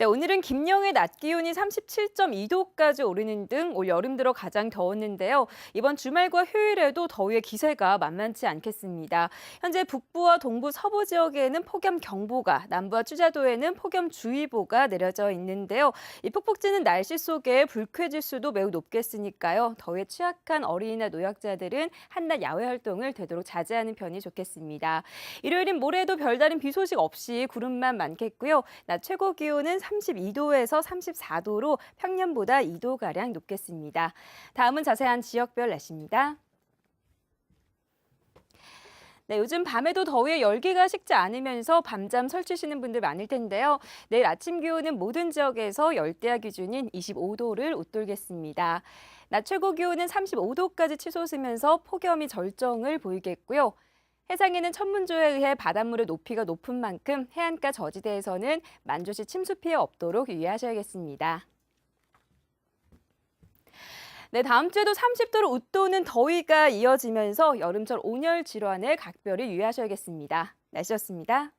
네, 오늘은 김영의 낮 기온이 37.2도까지 오르는 등 올 여름 들어 가장 더웠는데요. 이번 주말과 휴일에도 더위의 기세가 만만치 않겠습니다. 현재 북부와 동부 서부 지역에는 폭염 경보가, 남부와 추자도에는 폭염 주의보가 내려져 있는데요. 이 폭풍 찌는 날씨 속에 불쾌 지수도 매우 높겠으니까요. 더위에 취약한 어린이나 노약자들은 한낮 야외 활동을 되도록 자제하는 편이 좋겠습니다. 일요일인 모레도 별다른 비 소식 없이 구름만 많겠고요. 낮 최고 기온은 32도에서 34도로 평년보다 2도가량 높겠습니다. 다음은 자세한 지역별 날씨입니다. 네, 요즘 밤에도 더위에 열기가 식지 않으면서 밤잠 설치시는 분들 많을 텐데요. 내일 아침 기온은 모든 지역에서 열대야 기준인 25도를 웃돌겠습니다. 낮 최고 기온은 35도까지 치솟으면서 폭염이 절정을 보이겠고요. 해상에는 천문조에 의해 바닷물의 높이가 높은 만큼 해안가 저지대에서는 만조시 침수 피해 없도록 유의하셔야겠습니다. 네, 다음 주에도 30도를 웃도는 더위가 이어지면서 여름철 온열 질환에 각별히 유의하셔야겠습니다. 날씨였습니다.